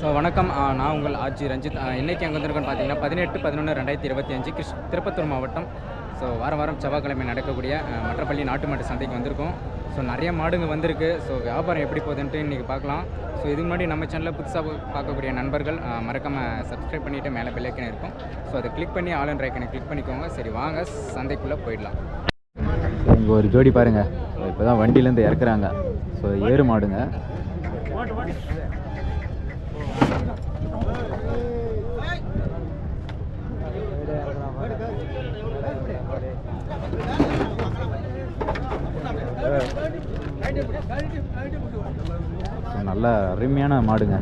So வணக்கம். நான் உங்கள் ஆட்சி ரஞ்சித். இன்றைக்கி அங்கே வந்திருக்கோன்னு பார்த்தீங்கன்னா பதினெட்டு பதினொன்று ரெண்டாயிரத்தி இருபத்தி அஞ்சு கிருஷ் திருப்பத்தூர் மாவட்டம். ஸோ வாரம் வாரம் செவ்வாய்க்கிழமை நடக்கக்கூடிய மற்றப்பள்ளி நாட்டு மாட்டு சந்தைக்கு வந்திருக்கோம். ஸோ நிறைய மாடுங்க வந்திருக்கு. ஸோ வியாபாரம் எப்படி போகுதுன்ட்டு இன்றைக்கி பார்க்கலாம். ஸோ இதுக்கு முன்னாடி நம்ம சேனலில் புதுசாக பார்க்கக்கூடிய நண்பர்கள் மறக்காமல் சப்ஸ்கிரைப் பண்ணிவிட்டு மேலே பெல்லைக்கன் இருக்கும். ஸோ அதை கிளிக் பண்ணி ஆல் அண்ட் ரைக்கனை கிளிக் பண்ணிக்கோங்க. சரி வாங்க சந்தைக்குள்ளே போயிடலாம். இங்கே ஒரு ஜோடி பாருங்கள் இப்போ தான் வண்டியிலேருந்து இறக்குறாங்க. ஸோ ஏறு மாடுங்க. நல்ல அருமையான மாடுங்க.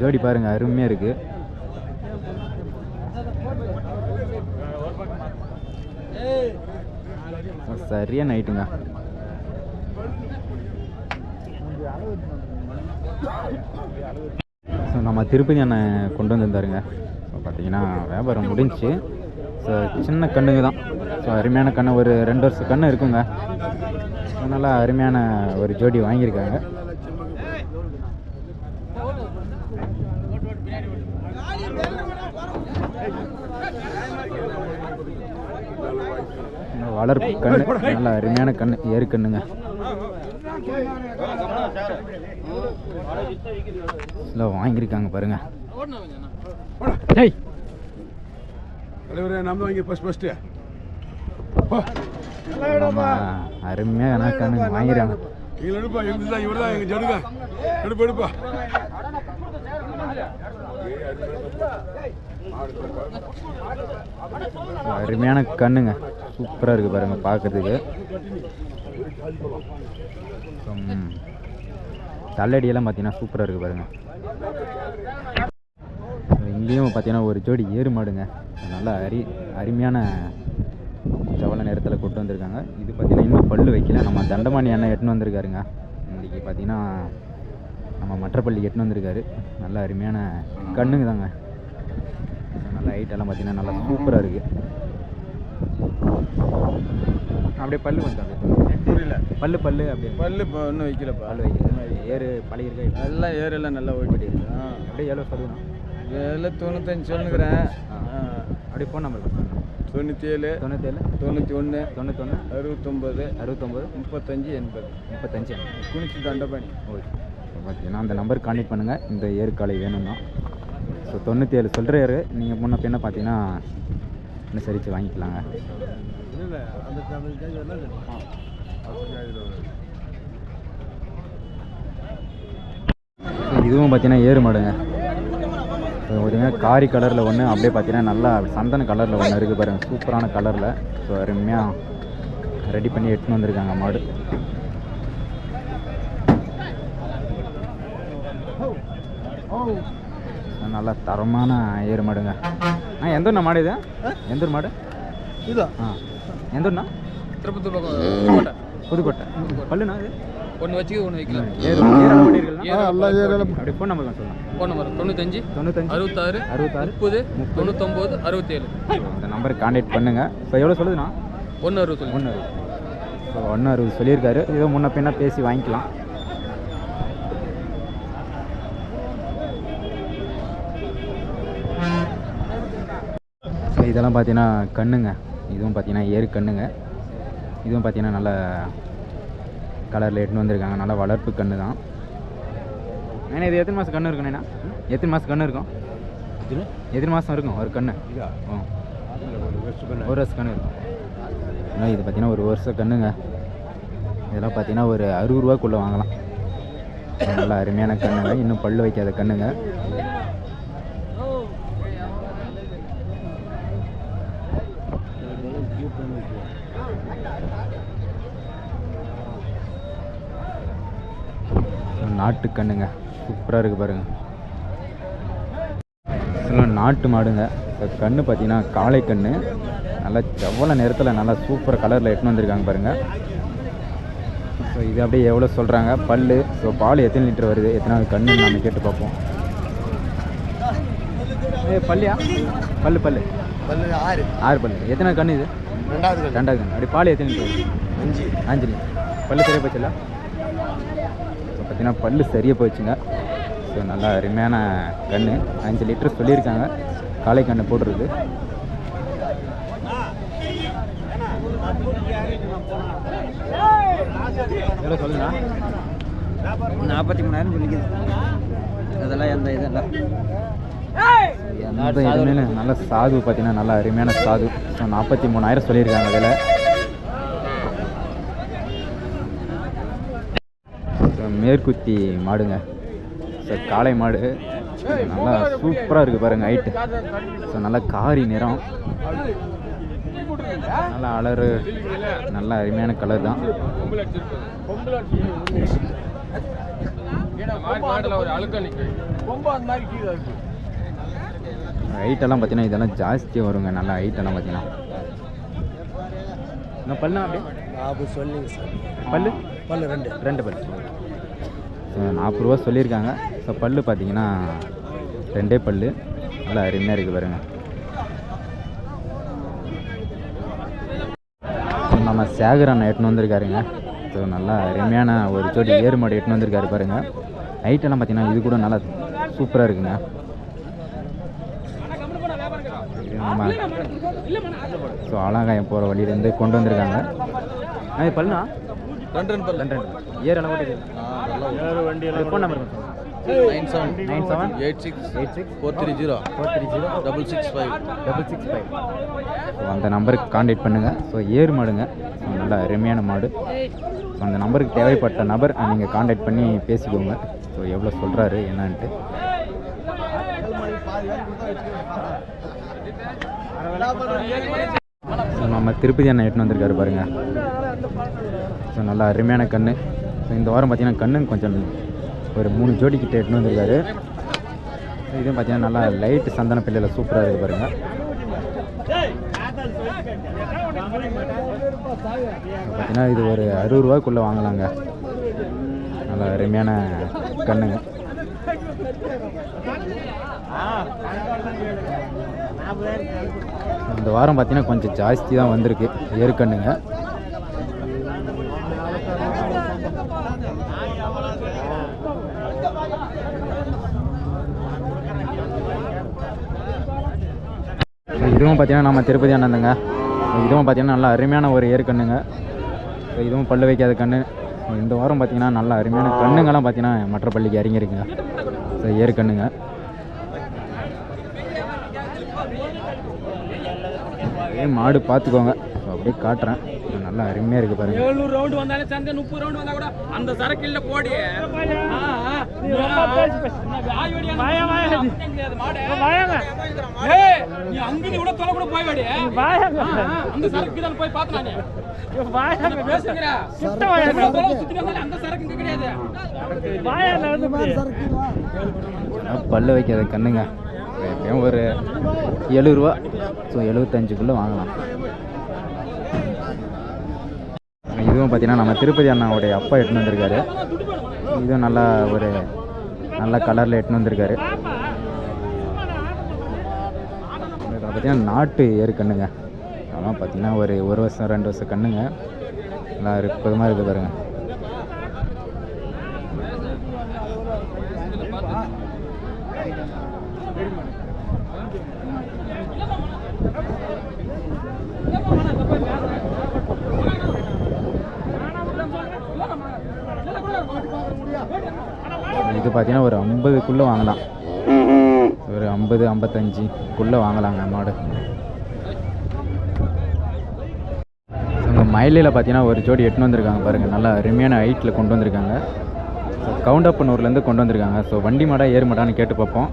ஜோடி பாருங்க அருமையாக இருக்கு. சரியா நைட்டுங்க. ஸோ நம்ம திருப்பதி அண்ணன் கொண்டு வந்திருந்தாருங்க. ஸோ பார்த்தீங்கன்னா வியாபாரம் முடிஞ்சு. ஸோ சின்ன கண்ணுங்க தான். ஸோ அருமையான கண்ணு. ஒரு ரெண்டு வருஷம் கண்ணு இருக்குங்க. நல்லா அருமையான ஒரு ஜோடி வாங்கியிருக்காங்க. வளர்ப்பு கண்ணு. நல்லா அருமையான கண்ணு. ஏறு கண்ணுங்க. இல்லை வாங்கியிருக்காங்க பாருங்க. டேய். தலைவரே நம்ம வாங்கி ஃபஸ்ட் ஃபஸ்ட்டு அருமையாக கண்ணுங்க வாங்கிறாங்க எங்களை எடுப்பா எங்க தான் இவர் தான் எங்க ஜடுங்க எடுப்பா எடுப்பா. அருமையான கண்ணுங்க. சூப்பராக இருக்குது பாருங்க பார்க்கறதுக்கு. தள்ளடியெல்லாம் பார்த்தீங்கன்னா சூப்பராக இருக்குது பாருங்கள் இங்கேயும் பார்த்தீங்கன்னா ஒரு ஜோடி ஏறு மாடுங்க. நல்லா அரி அருமையான செவல நேரத்தில் கொண்டு வந்திருக்காங்க. இது பார்த்தீங்கன்னா இன்னும் பல்லு வைக்கல. நம்ம தண்டமானி அண்ணன் எட்டுன்னு வந்திருக்காருங்க. இன்றைக்கி பார்த்தீங்கன்னா நம்ம மற்றப்பள்ளி எட்டுன்னு வந்திருக்காரு. நல்ல அருமையான கண்ணுங்க தாங்க. நல்ல ஹைட்டெல்லாம் பார்த்தீங்கன்னா நல்லா சூப்பராக இருக்குது அப்படியே பல்லு கொஞ்சம் அப்படியே. புரியல. பல்லு பல்லு அப்படியே. பல்லு இப்போ இன்னும் வைக்கலப்பா பல்லு வைக்கிறது ஏறு பழகிருக்கா எல்லாம் ஏரெல்லாம் நல்லா ஓய்படி ஆ. அப்படியே எவ்வளோ சொல்லுங்க எல்லாம் தொண்ணூத்தஞ்சு சொல்லுங்கிறேன். அப்படியே ஃபோன் நம்பர் தொண்ணூற்றி ஏழு தொண்ணூத்தேழு தொண்ணூற்றி ஒன்று தொண்ணூத்தொன்று அறுபத்தொம்பது அறுபத்தொம்பது முப்பத்தஞ்சு எண்பது. முப்பத்தஞ்சு. குனிச்சி தண்டபாணி. ஓகே. பார்த்தீங்கன்னா அந்த நம்பர் கான்டெக்ட் பண்ணுங்கள் இந்த ஏற்காலை வேணும்னா. ஸோ தொண்ணூற்றி ஏழு சொல்கிறாரு நீங்கள் முன்ன பின்ன பார்த்தீங்கன்னா அனுசரித்து வாங்கிக்கலாங்க. இதுவும் பார்த்தீங்கன்னா ஏறு மாடுங்க. பார்த்தீங்கன்னா காரி கலரில் ஒன்று அப்படியே பார்த்தீங்கன்னா நல்லா சந்தன கலரில் ஒன்று இருக்குது பாருங்க. சூப்பரான கலரில். ஸோ அருமையாக ரெடி பண்ணி எடுத்துன்னு வந்திருக்காங்க மாடு. நல்லா தரமான ஏறு மாடுங்க. ஆ எந்த ஊர்ண்ணா மாடு இது? எந்த ஊர் மாடு? இதுதான் ஆ. எந்த ஊர்ண்ணா? திருப்பத்தூர் பக்கம் புதுக்கோட்டை. பல்லுண்ணா இது? ஒன்று வச்சு ஒன்று வைக்கல ஏறு ஏறால மாட்டிருக்கலாம் எல்லாம் ஏரெல்லாம் அப்படியே ஃபோன் நம்பர் சொல்லுங்கள் ஃபோன் நம்பர் தொண்ணூத்தஞ்சு தொண்ணூத்தஞ்சு அறுபத்தாறு அறுபத்தாறு முப்பது தொண்ணூத்தொம்பது அறுபத்தேழு. இந்த நம்பருக்கு கான்டாக்ட் பண்ணுங்கள் இப்போ எவ்வளோ சொல்லுதுண்ணா? ஒன்று அறுபத்தொன்று ஒன்று அறுபது. ஸோ ஒன்று அறுபது சொல்லியிருக்காரு. ஏதோ முன்ன பின்ன பேசி வாங்கிக்கலாம் ஸோ இதெல்லாம் பார்த்தீங்கன்னா கண்ணுங்க. இதுவும் பார்த்தீங்கன்னா ஏறு கண்ணுங்க. இதுவும் பார்த்தீங்கன்னா நல்ல கலரில் எடுத்துன்னு வந்திருக்காங்க. நல்ல வளர்ப்பு கண்ணு தான் ஏன்னா இது எத்தனை மாதம் கண்ணு இருக்குண்ணா? எத்தனை மாதம் கண்ணு இருக்கும்? எத்தனை மாதம் இருக்கும்? ஒரு கண்ணு. ஆ ஒரு வருஷம் கண்ணு. இருக்கும். ஏன்னா இது பார்த்தீங்கன்னா ஒரு வருஷம் கண்ணுங்க. இதெல்லாம் பார்த்தீங்கன்னா ஒரு அறுபது ரூபாக்குள்ளே வாங்கலாம். நல்லா அருமையான கண்ணுங்க. இன்னும் பல்லு வைக்காத கண்ணுங்க. நாட்டு கண்ணுங்க. சூப்பராக இருக்குது பாருங்க. இதெல்லாம் நாட்டு மாடுங்க. கண்ணு பார்த்தீங்கன்னா காளை கண்ணு. நல்லா செவ்வள நேரத்தில் நல்லா சூப்பர் கலரில் எட்டுன்னு வந்திருக்காங்க பாருங்கள் ஸோ இது அப்படியே எவ்வளோ சொல்கிறாங்க பல்லு. ஸோ பால் எத்தனை லிட்டர் வருது? எத்தனாவது கண்ணு நம்ம கேட்டு பார்ப்போம். ஏ பல்லியா? பல்லு பல்லு. பல்லு ஆறு. ஆறு பல்லு. எத்தனை கண்ணு இது? ரெண்டாவது ரெண்டாவது கண்ணு. அப்படி பால் எத்தனை லிட்டர் அஞ்சு. அஞ்சு லிட்டர். பல்லு சரியாக போச்சுல்ல ஸோ பார்த்தீங்கன்னா பல்லு சரியாக போச்சுங்க ஸோ நல்லா அருமையான கன்று அஞ்சு லிட்டர் சொல்லியிருக்காங்க. காளை கன்று போடுறது எவ்வளோ சொல்லுங்க. நாற்பத்தி மூணாயிரம் சொல்லிக்குது அதெல்லாம் எந்த இதெல்லாம் எந்த இல்லை. நல்ல சாது பார்த்தீங்கன்னா நல்ல அருமையான சாது. ஸோ நாற்பத்தி மூணாயிரம் சொல்லியிருக்காங்க அதில் மேற்குத்தி மாடுங்க. ஸோ காளை மாடு. நல்லா சூப்பராக இருக்குது பாருங்க ஹைட்டு ஸோ நல்லா காரி நிறம். நல்லா அலறு நல்ல அருமையான கலர் தான். ஹைட்டெல்லாம் பார்த்தீங்கன்னா இதெல்லாம் ஜாஸ்தியாக வருங்க. நல்லா ஹைட்டெல்லாம் பார்த்தீங்கன்னா நான் பல்லு அப்படியே? அப்போ சொல்லுங்க சார். பல்லு? பல்லு ரெண்டு. ரெண்டு பல்லு. நாற்பது ரூபா சொல்லியிருக்காங்க. ஸோ பல்லு பார்த்தீங்கன்னா ரெண்டே பல்லு. நல்லா அருமையாக இருக்குது பாருங்க. ஸோ நம்ம சேகர் அண்ணன் எட்டுன்னு வந்திருக்காருங்க. ஸோ நல்லா அருமையான ஒரு ஜோடி ஏறு மாடு எட்டுன்னு வந்திருக்காரு பாருங்க. நைட்டெல்லாம் பார்த்தீங்கன்னா இது கூட நல்லா சூப்பராக இருக்குங்க. ஆமாம் ஸோ அலங்காயம் போகிற வழியிலேருந்து கொண்டு வந்திருக்காங்க. ஆ, ரெண்டு ரெண்டு ரெண்டு ஏர் எல்லாம் ஓட்டிட்டு வண்டி phone number nine seven nine seven eight six eight six four three zero four three zero double six five double six five so அந்த நம்பருக்கு காண்டாக்ட் பண்ணுங்கள் ஸோ ஏறு மாடுங்க. நல்ல அருமையான மாடு. ஸோ அந்த நம்பருக்கு தேவைப்பட்ட நபர் நீங்கள் காண்டாக்ட் பண்ணி பேசிக்கோங்க. ஸோ எவ்வளோ சொல்கிறாரு என்னன்ட்டு. ஸோ நம்ம திருப்பதி அண்ணன் எட்டுன்னு வந்திருக்காரு பாருங்க. ஸோ நல்லா அருமையான கன்று ஸோ இந்த வாரம் பார்த்தீங்கன்னா கண்ணு கொஞ்சம் ஒரு மூணு ஜோடி கிட்ட எட்டுன்னு வந்திருக்காரு இதுவும் பார்த்திங்கன்னா நல்லா லைட்டு சந்தன பிள்ளையில் சூப்பராக இருக்குது பாருங்கள் பார்த்தீங்கன்னா இது ஒரு அறுபது ரூபாய்க்குள்ளே வாங்கலாங்க. நல்ல அருமையான கண்ணுங்க. இந்த வாரம் பார்த்தீங்கன்னா கொஞ்சம் ஜாஸ்தி தான் வந்திருக்கு. ஏற்கண்ணுங்க இதுவும் பார்த்தீங்கன்னா நம்ம திருப்பதி அண்ணந்தங்க இதுவும் பார்த்தீங்கன்னா நல்லா அருமையான ஒரு ஏற்கண்ணுங்க ஸோ இதுவும் பல்லு வைக்காத கண்ணு. இந்த வாரம் பார்த்தீங்கன்னா நல்லா அருமையான கண்ணுங்கெல்லாம் பார்த்தீங்கன்னா மற்ற பள்ளிக்கு இறங்கியிருக்குங்க ஸோ ஏற்கண்ணுங்க அப்படியே மாடு பார்த்துக்கோங்க அப்படியே காட்டுறேன். நல்லா அருமையாக இருக்குது பாருங்கள் ஏழ்நூறு ரவுண்டு வந்தாலும் சேர்ந்து முப்பது ரவுண்டு வந்தால் கூட அந்த சரக்கு இல்ல போடி போய் பல்லு வைக்காத கண்ணுங்க. எப்பயும் ஒரு எழுபது ரூபா ஸோ எழுபத்தஞ்சுக்குள்ளே வாங்கலாம். இதுவும் பார்த்தீங்கன்னா நம்ம திருப்பதி அண்ணாவுடைய அப்பா எட்டுன்னு வந்திருக்காரு. இதுவும் நல்லா ஒரு நல்ல கலரில் எட்டுன்னு வந்திருக்காரு. இதில் பார்த்தீங்கன்னா நாட்டு ஏறு கண்ணுங்க. அதெல்லாம் பார்த்தீங்கன்னா ஒரு ஒரு வருஷம் ரெண்டு வருஷம் கண்ணுங்க. நல்லா அற்புதமாக இருக்குது பாருங்கள் இது பார்த்தீங்கன்னா ஒரு ஐம்பதுக்குள்ளே வாங்கலாம். ஒரு ஐம்பது ஐம்பத்தஞ்சுக்குள்ளே வாங்கலாங்க மாடு உங்க மயிலையில் பார்த்தீங்கன்னா ஒரு ஜோடி எட்டுன்னு வந்திருக்காங்க பாருங்கள் நல்லா அருமையான ஹைட்டில் கொண்டு வந்திருக்காங்க. ஸோ கவுண்டப்பனூர்லேருந்து கொண்டு வந்திருக்காங்க. ஸோ வண்டி மாடா ஏறு மாடான்னு கேட்டு பார்ப்போம்.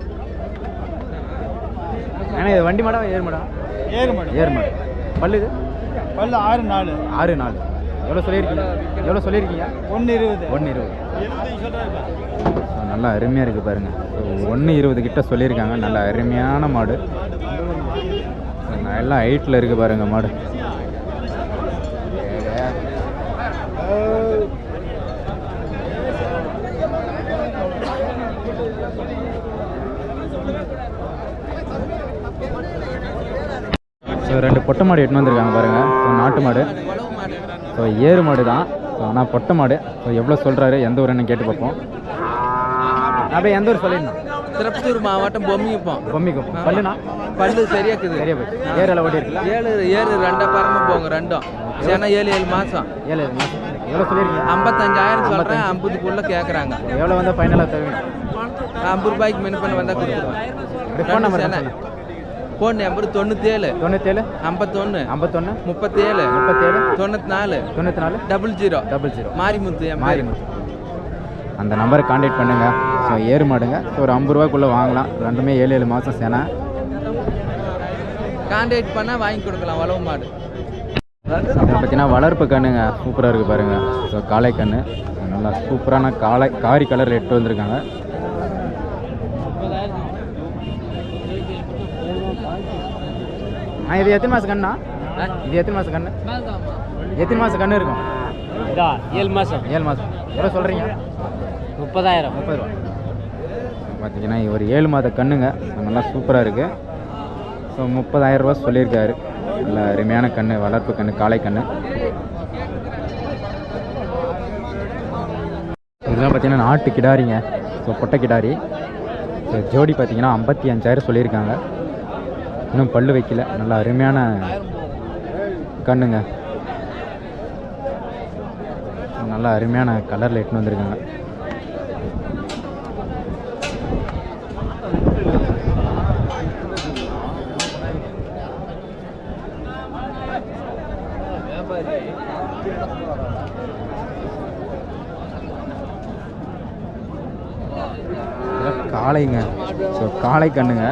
ஏன்னா இது வண்டி மாடா ஏறு மாடா? ஏறு மாடு. ஏறு மாடு. பல்லு இது? பல்லு ஆறு நாலு. ஆறு நாலு. எவ்வளோ சொல்லியிருக்கீங்க? எவ்வளோ சொல்லியிருக்கீங்க? ஒன்று இருபது. ஒன்று இருபது. நல்லா அருமையாக இருக்குது பாருங்கள் ஸோ ஒன்று இருபது கிட்ட சொல்லியிருக்காங்க. நல்ல அருமையான மாடு. நல்லா ஹைட்டில் இருக்குது பாருங்கள் மாடு. ஸோ ரெண்டு பொட்டை மாடு எட்டுன்னு வந்திருக்காங்க பாருங்கள் ஸோ நாட்டு மாடு. ஸோ ஏறு மாடு தான் ஆனால் பொட்டை மாடு. எவ்வளோ சொல்கிறாரு எந்த ஊருன்னு கேட்டு பார்ப்போம். அப்படியே எந்த ஊர் சொல்லிடணும்? திருப்பத்தூர் மாவட்டம் பொம்மிப்போம் பொம்மிக்கும் பல்லுனா பல்லு சரியாக்குது. சரியா போய் ஏரியாவில் ஓடி இருக்குல்ல? ஏழு ஏழு ரெண்டா பறந்து போங்க ரெண்டும். சேனா ஏழு ஏழு மாசம். ஏழு எவ்வளோ சொல்லியிருக்கீங்க ஐம்பத்தஞ்சாயிரம் சொல்றேன் ஐம்பதுக்குள்ள கேக்குறாங்க. எவ்வளோ வந்தால் ஃபைனலாக தருவீங்க? ஐம்பது ரூபாய்க்கு மின் பண்ண வந்தா கொடுத்துருவேன். Phone number. ஃபோன் நம்பர் தொண்ணூத்தி ஏழு தொண்ணூற்றேழு ஐம்பத்தொன்னு? ஐம்பத்தொன்று முப்பத்தி ஏழு முப்பத்தேழு? தொண்ணூத்தி நாலு தொண்ணூற்றி நாலு double zero. Double zero. Marimuthu பேரு. அந்த நம்பரை காண்டாக்ட் பண்ணுங்கள் ஸோ ஏறு மாடுங்க. ஸோ ஒரு ஐம்பது ரூபாய்க்குள்ளே வாங்கலாம். ரெண்டுமே ஏழு ஏழு மாதம் சேனை. கான்டாக்ட் பண்ணா வாங்கி கொடுக்கலாம். வளவு மாடு. பார்த்தீங்கன்னா வளர்ப்பு கண்ணுங்க. சூப்பராக இருக்குது பாருங்கள் ஸோ காளை கண்ணு. நல்லா சூப்பரான காளை காரி கலரில் எட்டு வந்திருக்காங்க. இது எத்தனை மாதம் கண்ணா? இது எத்தனை மாதம் கண்ணு? எத்தனை மாதம் கண்ணு இருக்கும்? இதா ஏழு மாதம் ஏழு மாதம் எவ்வளோ சொல்கிறீங்க முப்பதாயிரம். முப்பது ரூபா. பார்த்தீங்கன்னா ஒரு ஏழு மாத கண்ணுங்க. நல்லா சூப்பராக இருக்குது ஸோ முப்பதாயிரம் ரூபா சொல்லியிருக்காரு. நல்ல அருமையான கண்ணு வளர்ப்பு கண்ணு காளை கண்ணு. இதெல்லாம் பார்த்தீங்கன்னா நாட்டு கிடாரிங்க. ஸோ பொட்டை கிடாரி. ஸோ ஜோடி பார்த்தீங்கன்னா ஐம்பத்தி அஞ்சாயிரம் சொல்லியிருக்காங்க. இன்னும் பல்லு வைக்கல. நல்லா அருமையான கண்ணுங்க. நல்ல அருமையான கலரில் எட்டுன்னு வந்திருக்காங்க. காளைங்க. ஸோ காளை கண்ணுங்க.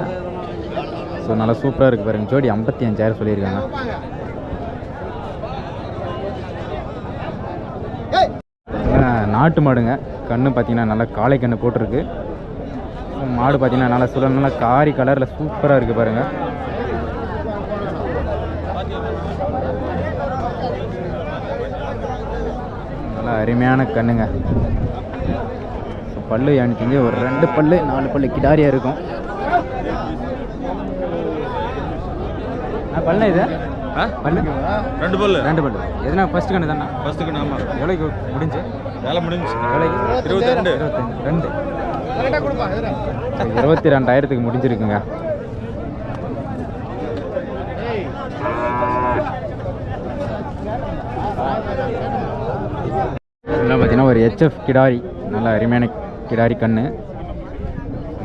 ஸோ நல்லா சூப்பராக இருக்குது பாருங்க. ஜோடி ஐம்பத்தி அஞ்சாயிரம் சொல்லியிருக்காங்க. நாட்டு மாடுங்க. கண்ணு பார்த்தீங்கன்னா நல்லா காளை கண்ணு போட்டிருக்கு. மாடு பார்த்தீங்கன்னா நல்லா சுட நல்லா காரி கலரில் சூப்பராக இருக்குது பாருங்கள் நல்லா அருமையான கண்ணுங்க. பல்லு எனக்கு ஒரு ரெண்டு பல்லு நாலு பல்லு கிடாரியாக இருக்கும். பல்லு இது? பல்லு? ரெண்டு பல்லு. ரெண்டு பல்லு. எதுனா ஃபர்ஸ்ட் கண்ணு தானே? ஃபர்ஸ்ட்டுக்கு நாம எவ்வளோக்கு முடிஞ்சு? வேலை முடிஞ்சு எவ்வளோக்கு இருபத்தி ரெண்டு. இருபத்தஞ்சு ரெண்டு இருபத்தி ரெண்டாயிரத்துக்கு முடிஞ்சிருக்குங்க. இதெல்லாம் பார்த்தீங்கன்னா ஒரு ஹெச்எஃப் கிடாரி நல்ல அருமையான கிடாரி கண்ணு.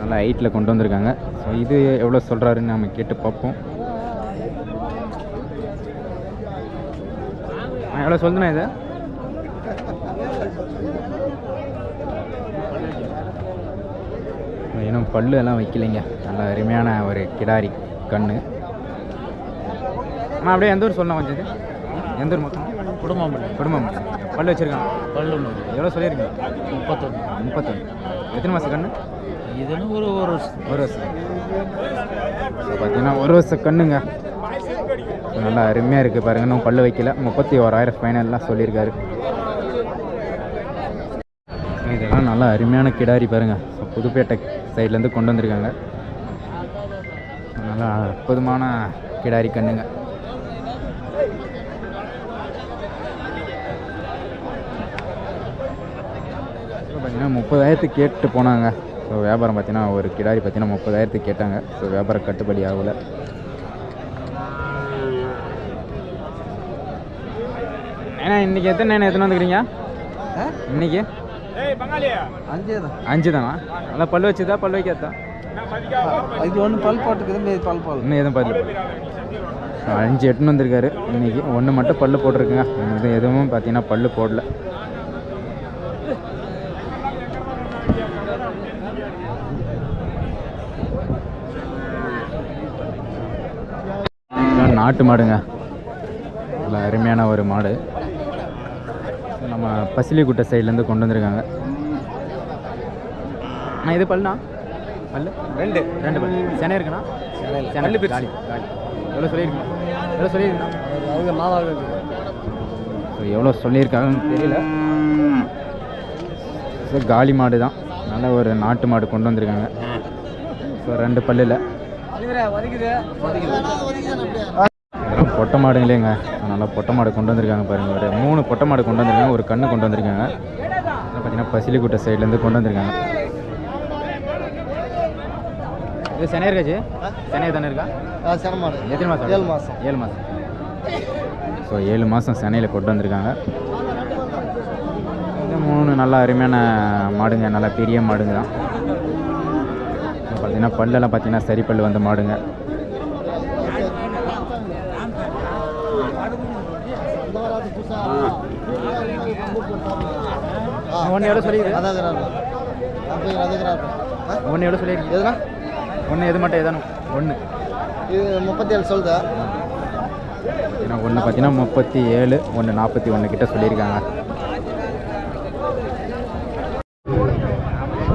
நல்லா ஹைட்டில் கொண்டு வந்திருக்காங்க. ஸோ இது எவ்வளோ சொல்கிறாருன்னு நம்ம கேட்டு பார்ப்போம். எவ்வளோ சொல்லுண்ணா இது? இன்னும் பல்லு எல்லாம் வைக்கலைங்க. நல்ல அருமையான ஒரு கிடாரி கண்ணு. அம்மா அப்படியே எந்த ஊர் சொல்லலாம் கொஞ்சம் இது? எந்த ஊர் மொத்தம்? குடும்பம் குடும்பம் பல்லு வச்சுருக்காங்க. பல்லு எவ்வளோ சொல்லியிருக்கீங்க? முப்பத்தொன்று முப்பத்தொன்று எத்தனை மாதம் கண்ணு? இதுன்னு ஒரு ஒரு ஒரு வருஷம். பார்த்தீங்கன்னா ஒரு வருஷம் கண்ணுங்க. நல்லா அருமையாக இருக்குது பாருங்க. இன்னும் பல்லு வைக்கல. முப்பத்தி ஓராயிரம் ஃபைனல்லாம் சொல்லியிருக்காரு. இதெல்லாம் நல்லா அருமையான கிடாரி பாருங்கள் புதுப்பேட்டை சைட்லேருந்து கொண்டு வந்திருக்காங்க. நல்லா அற்புதமான கிடாரி கண்ணுங்க. பார்த்தீங்கன்னா முப்பதாயிரத்துக்கு கேட்டு போனாங்க. ஸோ வியாபாரம் பார்த்தீங்கன்னா ஒரு கிடாரி பார்த்தீங்கன்னா முப்பதாயிரத்துக்கு கேட்டாங்க. ஸோ வியாபாரம் கட்டுப்படி ஆகலை. ஏன்னா இன்னைக்கு எத்தனை நேரம் எத்தனை வந்துக்கிறீங்க? இன்னைக்கு? அஞ்சே தான் நல்லா பல் வச்சுதா? பல் வைக்காதா? இது ஒன்று பல் போட்டுக்குது இது பல் போல் இன்னும் எதுவும் பல்லு அஞ்சு எட்டுன்னு வந்திருக்காரு. இன்னைக்கு ஒன்று மட்டும் பல்லு போட்டிருக்குங்க. இது எதுவும் பார்த்தீங்கன்னா பல்லு போடல. நாட்டு மாடுங்க. நல்ல அருமையான ஒரு மாடு. நம்ம பசிலிக்குட்டை சைட்லேருந்து கொண்டு வந்திருக்காங்க. அண்ணா இது பல்லுண்ணா? பல்லு? ரெண்டு. ரெண்டு பல்லு. சென்னை இருக்குண்ணா? சென்னை காலி காலி. எவ்வளோ சொல்லியிருக்கீங்க? எவ்வளோ சொல்லியிருக்கீங்க? அவங்க மாவாக எவ்வளோ சொல்லியிருக்காங்கன்னு தெரியல. ஸோ காலி மாடு தான் நல்ல ஒரு நாட்டு மாடு கொண்டு வந்திருக்காங்க. ஸோ ரெண்டு பல்லில். பொட்டை மாடுங்களேங்க. நல்லா பொட்டை மாடு கொண்டு வந்திருக்காங்க பாருங்கள் ஒரு மூணு பொட்டை மாடு கொண்டு வந்திருக்காங்க. ஒரு கண்ணு கொண்டு வந்திருக்காங்க. பார்த்தீங்கன்னா பசிலிக்குட்டை சைட்லேருந்து கொண்டு வந்திருக்காங்க. இது சென்னை இருக்காச்சு சென்னை தானே இருக்கா? சிரமம் எத்தனை மாதம் ஏழு மாசம். ஏழு மாதம் ஸோ ஏழு மாதம் சென்னையில் கொண்டு வந்திருக்காங்க. இந்த மூணு நல்லா அருமையான மாடுங்க. நல்லா பெரிய மாடுங்க. தான் பார்த்தீங்கன்னா பல்லெல்லாம் பார்த்தீங்கன்னா சரி பல் வந்த மாடுங்க. ஒன்று எவ்வளோ சொல்லியிருக்கு? ஒன்று எவ்வளோ சொல்லியிருக்கு? எதுனா? ஒன்று எது மட்டும் எதானும் ஒன்று இது முப்பத்தி ஏழு சொல்லுதா ஏன்னா ஒன்று பார்த்தீங்கன்னா முப்பத்தி ஏழு ஒன்று நாற்பத்தி ஒன்று கிட்ட சொல்லியிருக்காங்க.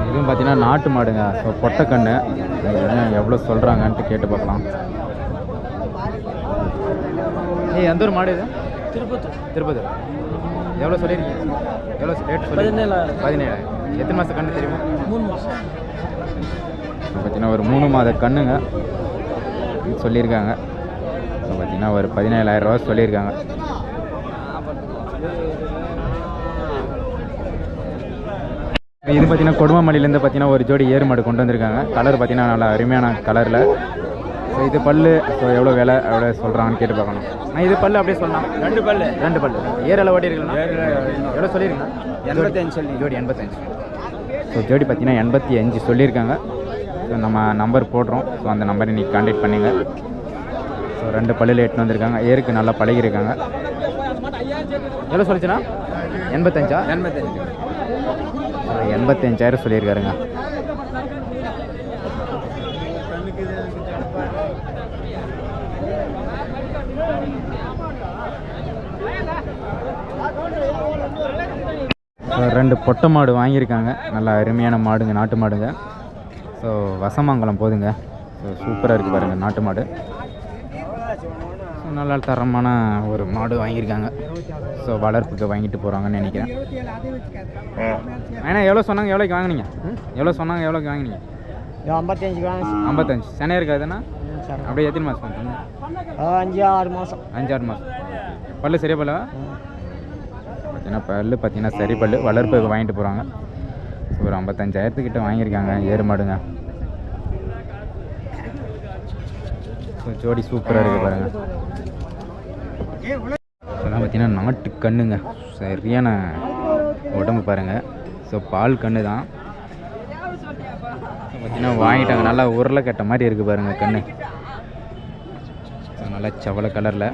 இதுவும் பார்த்தீங்கன்னா நாட்டு மாடுங்க. ஸோ பொட்டைக்கண்ணு எவ்வளோ சொல்கிறாங்கன்ட்டு கேட்டு பார்க்கலாம். ஏய் எந்த ஒரு மாடு இது? திருப்பத்தூர். திருப்பதி எவ்வளோ சொல்லியிருக்கீங்க? எவ்வளோ ரேட் சொல்லி பதினேழாயிரம். பதினேழாயிரம். எத்தனை மாதம் கண்ணு தெரியுமா? மூணு மாதம் பார்த்தீங்கன்னா ஒரு மூணு மாத கண்ணுங்க சொல்லியிருக்காங்க. ஸோ பார்த்தீங்கன்னா ஒரு பதினேழாயிரம் ரூபா சொல்லியிருக்காங்க. இது பார்த்தீங்கன்னா கொடுமாமலையிலேருந்து பார்த்தீங்கன்னா ஒரு ஜோடி ஏறு மாடு கொண்டு வந்திருக்காங்க. கலர் பார்த்தீங்கன்னா நல்லா அருமையான கலரில் ஸோ இது பல்லு. ஸோ எவ்வளோ விலை? எவ்வளோ சொல்கிறாங்கன்னு கேட்டு பார்க்கணும். நான் இது பல்லு அப்படியே சொல்லலாம். ரெண்டு பல்லு. ரெண்டு பல்லு. ஏரில் ஓட்டி இருக்கலாம் எவ்வளோ சொல்லியிருக்கீங்க? எண்பத்தஞ்சு சொல்லி ஜோடி எண்பத்தஞ்சு. ஸோ ஜோடி பார்த்தீங்கன்னா எண்பத்தி அஞ்சு சொல்லியிருக்காங்க. ஸோ நம்ம நம்பர் போடுறோம். ஸோ அந்த நம்பரை நீங்கள் காண்டாக்ட் பண்ணுங்க. ஸோ ரெண்டு பல்லில் எட்டுன்னு வந்திருக்காங்க. ஏருக்கு நல்லா பழகிருக்காங்க எவ்வளோ சொல்லிச்சுன்னா எண்பத்தஞ்சா? எண்பத்தஞ்சு. எண்பத்தஞ்சாயிரம் சொல்லியிருக்காருங்க. ரெண்டு பொட்டை மாடு வாங்கியிருக்காங்க. நல்லா அருமையான மாடுங்க நாட்டு மாடுங்க. ஸோ வசமங்கலம் போதுங்க. ஸோ சூப்பராக இருக்குது பாருங்கள் நாட்டு மாடு. நல்லா தரமான ஒரு மாடு வாங்கியிருக்காங்க. ஸோ வளர்ப்புக்கு வாங்கிட்டு போகிறாங்கன்னு நினைக்கிறேன். ஏன்னா எவ்வளோ சொன்னாங்க எவ்வளோக்கு வாங்குனீங்க? எவ்வளோ சொன்னாங்க எவ்வளோக்கு வாங்குனீங்க? ஐம்பத்தஞ்சு ஐம்பத்தஞ்சு. சென்னை இருக்காதுன்னா அப்படியே எத்தனை மாதம்? அஞ்சு ஆறு மாதம். அஞ்சாறு மாதம். பல்லு சரியா பல்லா பார்த்தீங்கன்னா பல்லு பார்த்தீங்கன்னா சரி பல்லு. வளர்ப்புக்கு வாங்கிட்டு போகிறாங்க ஒரு ஐம்பத்தஞ்சாயிரத்துக்கிட்ட வாங்கியிருக்காங்க. ஏறு மாடுங்க. ஸோ ஜோடி சூப்பராக இருக்குது பாருங்க. இதெல்லாம் பார்த்தீங்கன்னா நாட்டு கண்ணுங்க. சரியான உடம்பு பாருங்கள் ஸோ பால் கண்ணு தான். பார்த்தீங்கன்னா வாங்கிட்டாங்க. நல்லா உருளை கட்ட மாதிரி இருக்குது பாருங்கள் கண்ணு. நல்லா செவலை கலரில்.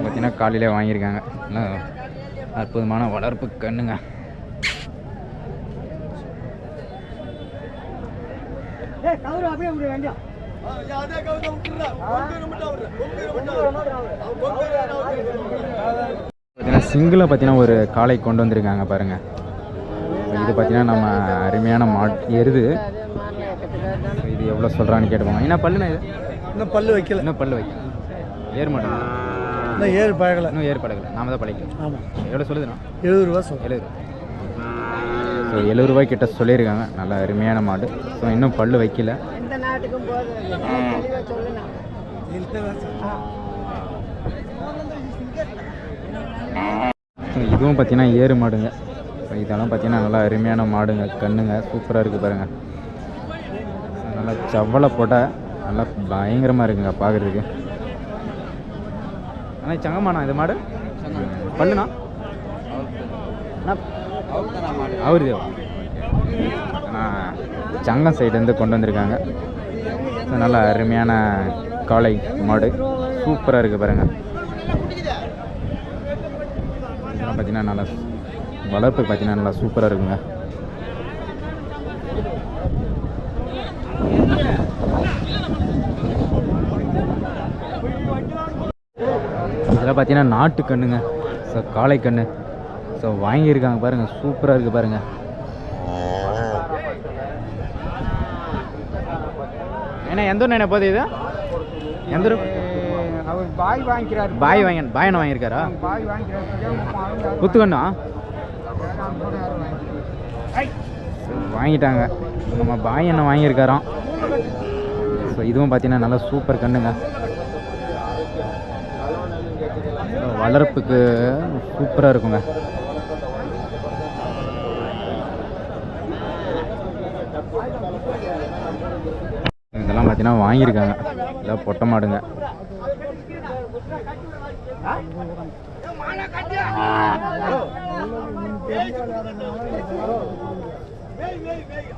பார்த்தீங்கன்னா காலையில் வாங்கியிருக்காங்க. நல்லா அற்புதமான வளர்ப்பு கண்ணுங்க. பார்த்தீங்கன்னா சிங்கிளை பார்த்தீங்கன்னா ஒரு காளை கொண்டு வந்திருக்காங்க பாருங்கள் இது பார்த்தீங்கன்னா நம்ம அருமையான மாட் எருது. இது எவ்வளோ சொல்கிறான்னு கேட்டுப்போங்க என்ன பல்லுண்ணா இது? இன்னும் பல்லு வைக்கல. இன்னும் பல்லு வைக்கல. ஏறு மாட்டோம் இன்னும் ஏறு பழகலை. இன்னும் ஏறு பழகல. நாம தான் பழகிக்கலாம் ஆமாம் எவ்வளோ சொல்லுதுண்ணா? எழுபது ரூபா சொல்லுங்கள் எழுபது ஸோ எழுபது ரூபாய் கிட்ட சொல்லியிருக்காங்க. நல்ல அருமையான மாடு. ஸோ இன்னும் பல்லு வைக்கல. இதுவும் பார்த்தீங்கன்னா ஏறு மாடுங்க. ஸோ இதெல்லாம் பார்த்தீங்கன்னா நல்லா அருமையான மாடுங்க. கண்ணுங்க சூப்பராக இருக்குது பாருங்கள் நல்லா செவ்வலை போட்டால் நல்லா பயங்கரமாக இருக்குங்க பார்க்குறதுக்கு ஆனால் சங்கம்மாண்ணா இது மாடு? பல்லுண்ணா அவரு தேவா சங்கம் சைடுலேருந்து கொண்டு வந்திருக்காங்க. நல்ல நல்லா அருமையான காளை மாடு. சூப்பராக இருக்குது பாருங்கள் இதெல்லாம் பார்த்தீங்கன்னா நல்லா வளர்ப்பு பார்த்தீங்கன்னா நல்லா சூப்பராக இருக்குங்க. இதெல்லாம் பார்த்தீங்கன்னா நாட்டு கண்ணுங்க. ஸோ காளை கண்ணு. ஸோ வாங்கியிருக்காங்க பாருங்கள் சூப்பராக இருக்குது பாருங்கள் ஏன்னா எந்த ஊர் என்ன போகுது இது? எந்த அவர் பாய் வாங்கிக்கிறார். பாய் வாங்கி பாயனை வாங்கியிருக்காரா? பாய் வாங்கிக்கிறார். குத்துக்கண்ணா வாங்கிட்டாங்க. நம்ம பாய் என்ன வாங்கியிருக்காராம். ஸோ இதுவும் பார்த்தீங்கன்னா நல்லா சூப்பர் கண்ணுங்க. வளர்ப்புக்கு சூப்பராக இருக்குங்க. இதெல்லாம் பார்த்தீங்கன்னா வாங்கியிருக்காங்க. இதெல்லாம் பொட்டை மாடுங்க.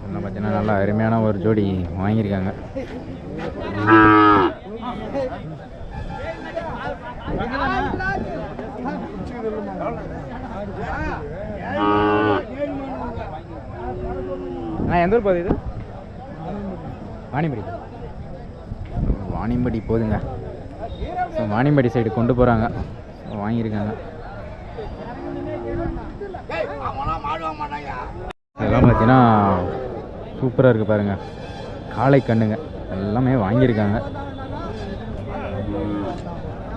இதெல்லாம் பார்த்தீங்கன்னா நல்லா அருமையான ஒரு ஜோடி வாங்கியிருக்காங்க. அண்ணா எந்த ஊர் போகுது இது? வாணியம்படி வாணியம்படி போகுதுங்க. ஸோ வாணியம்படி சைடு கொண்டு போகிறாங்க வாங்கியிருக்காங்க. இதெல்லாம் பார்த்தீங்கன்னா சூப்பராக இருக்குது பாருங்கள் காளை கண்ணுங்க. எல்லாமே வாங்கியிருக்காங்க.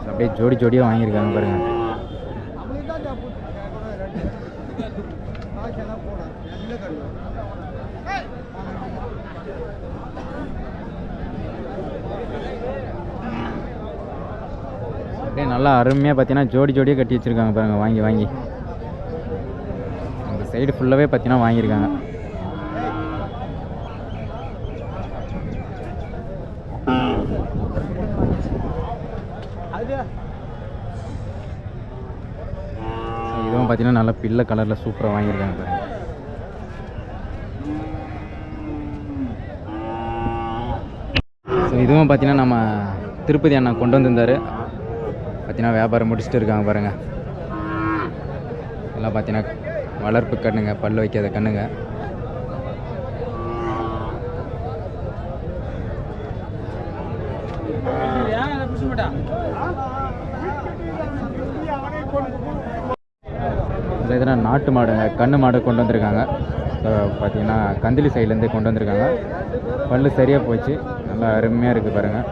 அப்படியே ஜோடி ஜோடியாக வாங்கியிருக்காங்க பாருங்கள் அப்படியே நல்லா அருமையாக பார்த்தீங்கன்னா ஜோடி ஜோடியாக கட்டி வச்சுருக்காங்க பாருங்கள் வாங்கி வாங்கி. அந்த சைடு ஃபுல்லாகவே பார்த்தீங்கன்னா வாங்கியிருக்காங்க. இதுவும் பார்த்தீங்கன்னா நல்லா பிள்ளை கலரில் சூப்பராக வாங்கியிருக்காங்க ஸோ இதுவும் பார்த்தீங்கன்னா நம்ம திருப்பதி அண்ணா கொண்டு வந்திருந்தாரு. பார்த்தீங்கன்னா வியாபாரம் முடிச்சுட்டு இருக்காங்க பாருங்கள் எல்லாம் பார்த்தீங்கன்னா வளர்ப்பு கண்ணுங்க பல் வைக்காத கண்ணுங்க. இதெல்லாம் நாட்டு மாடுங்க கண்ணு மாடு கொண்டு வந்திருக்காங்க. பார்த்தீங்கன்னா கந்திலி சைட்லேருந்து கொண்டு வந்திருக்காங்க. பல்லு சரியாக போச்சு. நல்லா அருமையாக இருக்குது பாருங்கள்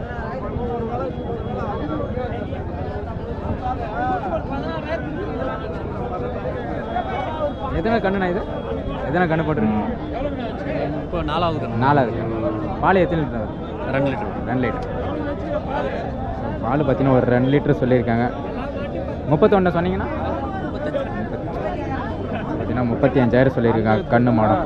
எத்தனை கண்ணுண்ணா இது? எத்தனை கண்ணு போட்டிருக்கீங்க இப்போ நாலாவது நாலாவது. பால் எத்தனை லிட்டர்? ரெண்டு லிட்டர். ரெண்டு லிட்டர். பால் பார்த்தீங்கன்னா ஒரு ரெண்டு லிட்டர் சொல்லியிருக்காங்க. முப்பத்தொன்று சொன்னீங்கன்னா? பார்த்தீங்கன்னா முப்பத்தி அஞ்சாயிரம் சொல்லியிருக்காங்க. கண்ணு மாடம்.